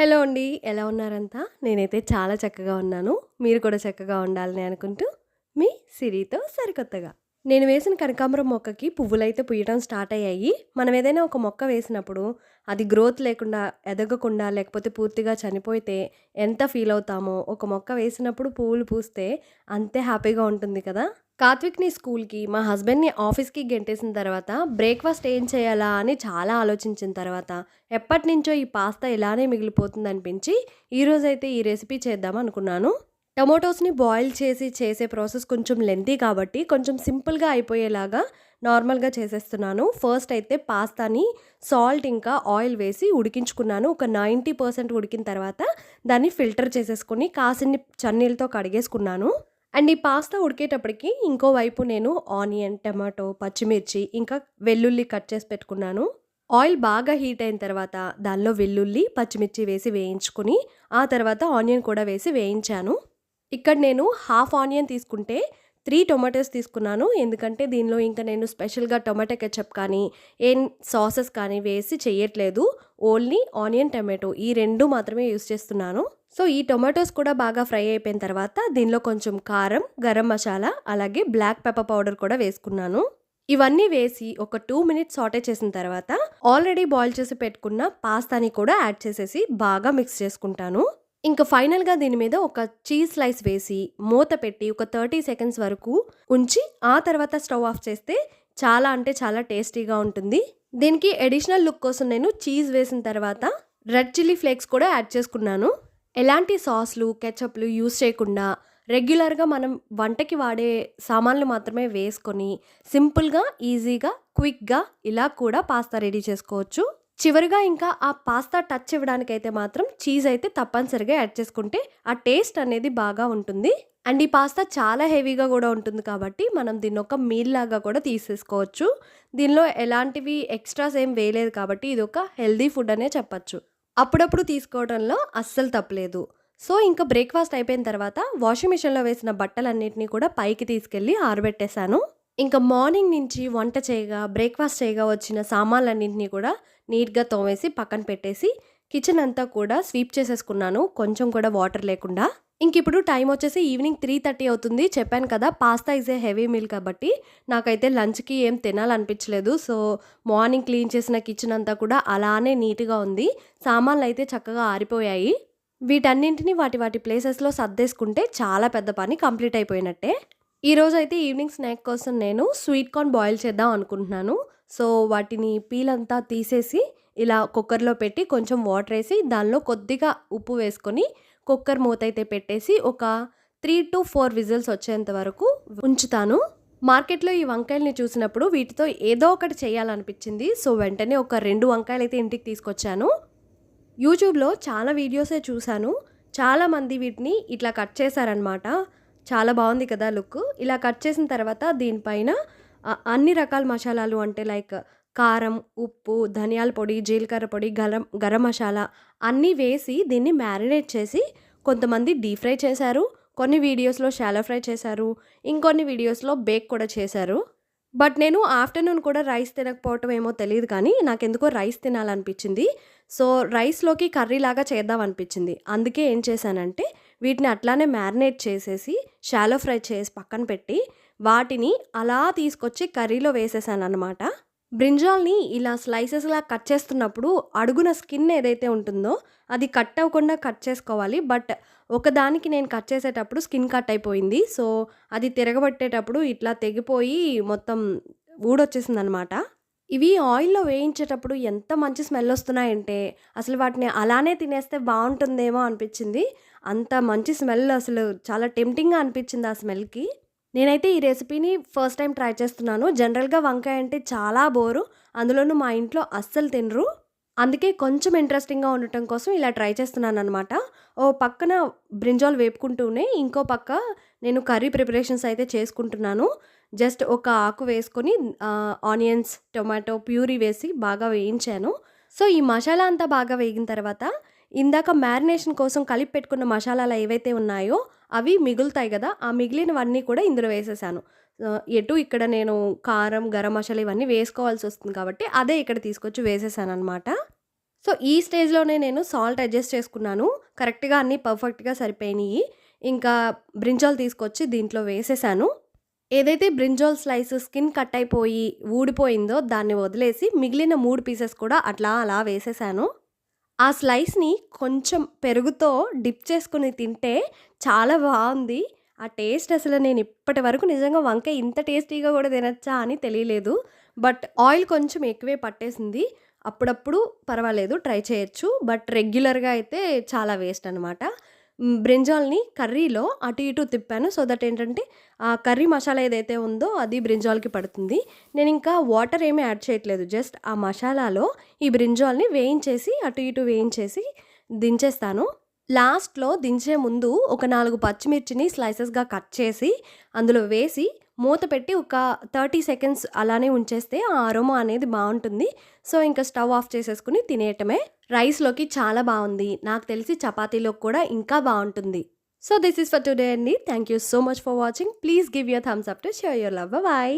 Hello అండి. ఎలా ఉన్నారంతా? నేనైతే చాలా చక్కగా ఉన్నాను. మీరు కూడా చక్కగా ఉండాలని అనుకుంటూ, మీ సిరితో సరికొత్తగా. నేను వేసిన కనకాంబరం మొక్కకి పువ్వులైతే పూయటం స్టార్ట్ అయ్యాయి. మనం ఏదైనా ఒక మొక్క వేసినప్పుడు అది గ్రోత్ లేకుండా, ఎదగకుండా లేకపోతే పూర్తిగా చనిపోతే ఎంత ఫీల్ అవుతామో, ఒక మొక్క వేసినప్పుడు పువ్వులు పూస్తే అంతే హ్యాపీగా ఉంటుంది కదా! కాత్విక్ని స్కూల్‌కి, మా హస్బెండ్‌ని ఆఫీస్‌కి గెంటేసిన తర్వాత బ్రేక్‌ఫాస్ట్ ఏం చేయాలా అని చాలా ఆలోచించిన తర్వాత ఎప్పటినుంచో ఈ పాస్తా ఇలానే మిగిలిపోతుందనిపించి ఈరోజైతే ఈ రెసిపీ చేద్దాం అనుకున్నాను. టొమాటోస్‌ని బాయిల్ చేసి చేసే ప్రాసెస్ కొంచెం లెంతీ కాబట్టి కొంచెం సింపుల్‌గా అయిపోయేలాగా నార్మల్‌గా చేసేస్తున్నాను. ఫస్ట్ అయితే పాస్తాని సాల్ట్ ఇంకా ఆయిల్ వేసి ఉడికించుకున్నాను. ఒక 90% ఉడికిన తర్వాత దాన్ని ఫిల్టర్ చేసేసుకొని కాసిన్ని చన్నీళ్ళతో కడిగేసుకున్నాను. అండ్ ఈ పాస్తా ఉడికేటప్పటికి ఇంకో వైపు నేను ఆనియన్, టమాటో, పచ్చిమిర్చి ఇంకా వెల్లుల్లి కట్ చేసి పెట్టుకున్నాను. ఆయిల్ బాగా హీట్ అయిన తర్వాత దానిలో వెల్లుల్లి, పచ్చిమిర్చి వేసి వేయించుకొని ఆ తర్వాత ఆనియన్ కూడా వేసి వేయించాను. ఇక్కడ నేను హాఫ్ ఆనియన్ తీసుకుంటే త్రీ టొమాటోస్ తీసుకున్నాను. ఎందుకంటే దీనిలో ఇంకా నేను స్పెషల్‌గా టొమాటో కెచప్ కానీ, ఏం సాసెస్ కానీ వేసి చేయట్లేదు ఓన్లీ ఆనియన్, టమాటో ఈ రెండు మాత్రమే యూజ్ చేస్తున్నాను. సో, ఈ టొమాటోస్ కూడా బాగా ఫ్రై అయిపోయిన తర్వాత దీనిలో కొంచెం కారం, గరం మసాలా అలాగే బ్లాక్ పెప్పర్ పౌడర్ కూడా వేసుకున్నాను. ఇవన్నీ వేసి ఒక టూ మినిట్స్ సాటే చేసిన తర్వాత ఆల్రెడీ బాయిల్ చేసి పెట్టుకున్న పాస్తాని కూడా యాడ్ చేసేసి బాగా మిక్స్ చేసుకుంటాను. ఇంకా ఫైనల్‌గా దీని మీద ఒక చీజ్ స్లైస్ వేసి మూత పెట్టి ఒక 30 సెకండ్స్ వరకు ఉంచి ఆ తర్వాత స్టవ్ ఆఫ్ చేస్తే చాలా అంటే చాలా టేస్టీగా ఉంటుంది. దీనికి అడిషనల్ లుక్ కోసం నేను చీజ్ వేసిన తర్వాత రెడ్ చిల్లీ ఫ్లేక్స్ కూడా యాడ్ చేసుకున్నాను. ఎలాంటి సాస్‌లు, కెచప్‌లు యూస్ చేయకుండా రెగ్యులర్‌గా మనం వంటకి వాడే సామాన్లు మాత్రమే వేసుకొని సింపుల్‌గా, ఈజీగా, క్విక్‌గా ఇలా కూడా పాస్తా రెడీ చేసుకోవచ్చు. చివరిగా ఇంకా ఆ పాస్తా టచ్ ఇవ్వడానికైతే మాత్రం చీజ్ అయితే తప్పనిసరిగా యాడ్ చేసుకుంటే ఆ టేస్ట్ అనేది బాగా ఉంటుంది. అండ్ ఈ పాస్తా చాలా హెవీగా కూడా ఉంటుంది కాబట్టి మనం దీన్ని ఒక మీల్ లాగా కూడా తీసేసుకోవచ్చు. దీనిలో ఎలాంటివి ఎక్స్‌ట్రాస్ ఏం వేయలేదు కాబట్టి ఇది ఒక హెల్తీ ఫుడ్ అనే చెప్పచ్చు అప్పుడప్పుడు తీసుకోవడంలో అస్సలు తప్పలేదు సో, ఇంకా బ్రేక్‌ఫాస్ట్ అయిపోయిన తర్వాత వాషింగ్ మిషన్‌లో వేసిన బట్టలన్నింటినీ కూడా పైకి తీసుకెళ్ళి ఆరబెట్టేశాను. ఇంకా మార్నింగ్ నుంచి వంట చేయగా, బ్రేక్‌ఫాస్ట్ చేయగా వచ్చిన సామాన్లన్నింటినీ కూడా నీట్‌గా తోమేసి పక్కన పెట్టేసి కిచెన్ అంతా కూడా స్వీప్ చేసేసుకున్నాను. కొంచెం కూడా వాటర్ లేకుండా. ఇంకిప్పుడు టైం వచ్చేసి ఈవినింగ్ 3:30 అవుతుంది. చెప్పాను కదా! Pasta is a heavy meal కాబట్టి నాకైతే లంచ్‌కి ఏం తినాలనిపించలేదు. సో, మార్నింగ్ క్లీన్ చేసిన కిచెన్ అంతా కూడా అలానే నీట్‌గా ఉంది. సామాన్లు అయితే చక్కగా ఆరిపోయాయి. వీటన్నింటిని వాటి వాటి ప్లేసెస్‌లో సర్దేసుకుంటే చాలా పెద్ద పని కంప్లీట్ అయిపోయినట్టే. ఈరోజు అయితే ఈవినింగ్ స్నాక్ కోసం నేను స్వీట్ కార్న్ బాయిల్ చేద్దాం అనుకుంటున్నాను. సో, వాటిని పీల్ అంతా తీసేసి ఇలా కుక్కర్‌లో పెట్టి కొంచెం వాటర్ వేసి దానిలో కొద్దిగా ఉప్పు వేసుకొని కుక్కర్ మూతైతే పెట్టేసి ఒక 3-4 విజిల్స్ వచ్చేంత వరకు ఉంచుతాను. మార్కెట్‌లో ఈ వంకాయల్ని చూసినప్పుడు వీటితో ఏదో ఒకటి చేయాలనిపించింది. సో, వెంటనే ఒక 2 వంకాయలైతే ఇంటికి తీసుకొచ్చాను. యూట్యూబ్‌లో చాలా వీడియోసే చూశాను. చాలామంది వీటిని ఇట్లా కట్ చేశారనమాట. చాలా బాగుంది కదా లుక్. ఇలా కట్ చేసిన తర్వాత దీనిపైన అన్ని రకాల మసాలాలు అంటే లైక్ కారం, ఉప్పు, ధనియాల పొడి, జీలకర్ర పొడి, గరం గరం మసాలా అన్నీ వేసి దీన్ని మ్యారినేట్ చేసి కొంతమంది డీప్ ఫ్రై చేశారు. కొన్ని వీడియోస్‌లో షాలో ఫ్రై చేశారు. ఇంకొన్ని వీడియోస్‌లో బేక్ కూడా చేశారు. బట్ నేను ఆఫ్టర్‌నూన్ కూడా రైస్ తినకపోవటం ఏమో తెలియదు కానీ నాకెందుకో రైస్ తినాలనిపించింది. సో, రైస్‌లోకి కర్రీలాగా చేద్దాం అనిపించింది. అందుకే ఏం చేశానంటే వీటిని అట్లానే మ్యారినేట్ చేసేసి షాలో ఫ్రై చేసి పక్కన పెట్టి వాటిని అలా తీసుకొచ్చి కర్రీలో వేసేసాను అనమాట బ్రింజాల్‌ని ఇలా స్లైసెస్‌లా కట్ చేస్తున్నప్పుడు అడుగున స్కిన్ ఏదైతే ఉంటుందో అది కట్ అవ్వకుండా కట్ చేసుకోవాలి. బట్ ఒకదానికి నేను కట్ చేసేటప్పుడు స్కిన్ కట్ అయిపోయింది. సో, అది తిరగబట్టేటప్పుడు ఇట్లా తెగిపోయి మొత్తం ఊడొచ్చేసిందనమాట. ఇవి ఆయిల్‌లో వేయించేటప్పుడు ఎంత మంచి స్మెల్ వస్తున్నాయంటే అసలు వాటిని అలానే తినేస్తే బాగుంటుందేమో అనిపించింది. అంత మంచి స్మెల్ అసలు చాలా టెంప్టింగ్‌గా అనిపించింది ఆ స్మెల్‌కి. నేనైతే ఈ రెసిపీని ఫస్ట్ టైం ట్రై చేస్తున్నాను. జనరల్‌గా వంకాయ అంటే చాలా బోరు. అందులోనూ మా ఇంట్లో అస్సలు తినరు. అందుకే కొంచెం ఇంట్రెస్టింగ్‌గా ఉండటం కోసం ఇలా ట్రై చేస్తున్నాననమాట. ఓ పక్కన బ్రింజాల్ వేపుకుంటూనే ఇంకో పక్క నేను కర్రీ ప్రిపరేషన్స్ అయితే చేసుకుంటున్నాను. జస్ట్ ఒక ఆకు వేసుకొని ఆనియన్స్, టొమాటో ప్యూరీ వేసి బాగా వేయించాను. సో, ఈ మసాలా అంతా బాగా వేగిన తర్వాత ఇందాక మ్యారినేషన్ కోసం కలిపి పెట్టుకున్న మసాలాలు ఏవైతే ఉన్నాయో అవి మిగులుతాయి కదా ఆ మిగిలినవన్నీ కూడా ఇందులో వేసేసాను. ఎటు ఇక్కడ నేను కారం, గరం మసాలా ఇవన్నీ వేసుకోవాల్సి వస్తుంది కాబట్టి అదే ఇక్కడ తీసుకొచ్చి వేసేసాననమాట. సో, ఈ స్టేజ్‌లోనే నేను సాల్ట్ అడ్జస్ట్ చేసుకున్నాను. కరెక్ట్‌గా అన్నీ పర్ఫెక్ట్‌గా సరిపోయినాయి ఇంకా బ్రింజాల్ తీసుకొచ్చి దీంట్లో వేసేసాను. ఏదైతే బ్రింజాల్ స్లైస్ స్కిన్ కట్ అయిపోయి ఊడిపోయిందో దాన్ని వదిలేసి మిగిలిన మూడు పీసెస్ కూడా అట్లా అలా వేసేసాను. ఆ స్లైస్‌ని కొంచెం పెరుగుతో డిప్ చేసుకొని తింటే చాలా బాగుంది ఆ టేస్ట్ అసలు నేను ఇప్పటి వరకు నిజంగా వంకాయ ఇంత టేస్టీగా కూడా తినొచ్చా అని తెలియలేదు. బట్ ఆయిల్ కొంచెం ఎక్కువే పట్టేసింది. అప్పుడప్పుడు పర్వాలేదు ట్రై చేయొచ్చు. బట్ రెగ్యులర్‌గా అయితే చాలా వేస్ట్ అనమాట. బ్రింజాల్‌ని కర్రీలో అటు ఇటు తిప్పాను. సో దట్ ఏంటంటే ఆ కర్రీ మసాలా ఏదైతే ఉందో అది బ్రింజాల్‌కి పడుతుంది. నేను ఇంకా వాటర్ ఏమి యాడ్ చేయట్లేదు. జస్ట్ ఆ మసాలాలో ఈ బ్రింజాల్‌ని వేయించేసి అటు ఇటు వేయించేసి దించేస్తాను. లాస్ట్‌లో దించే ముందు ఒక నాలుగు పచ్చిమిర్చిని స్లైసెస్‌గా కట్ చేసి అందులో వేసి మూత పెట్టి ఒక 30 సెకండ్స్ అలానే ఉంచేస్తే ఆ అరోమా అనేది బాగుంటుంది సో, ఇంకా స్టవ్ ఆఫ్ చేసేసుకుని తినేయటమే. రైస్‌లోకి చాలా బాగుంది నాకు తెలిసి చపాతీలోకి కూడా ఇంకా బాగుంటుంది so, this is for today అండి. Thank you so much for watching. Please give your thumbs up to share your love. Bye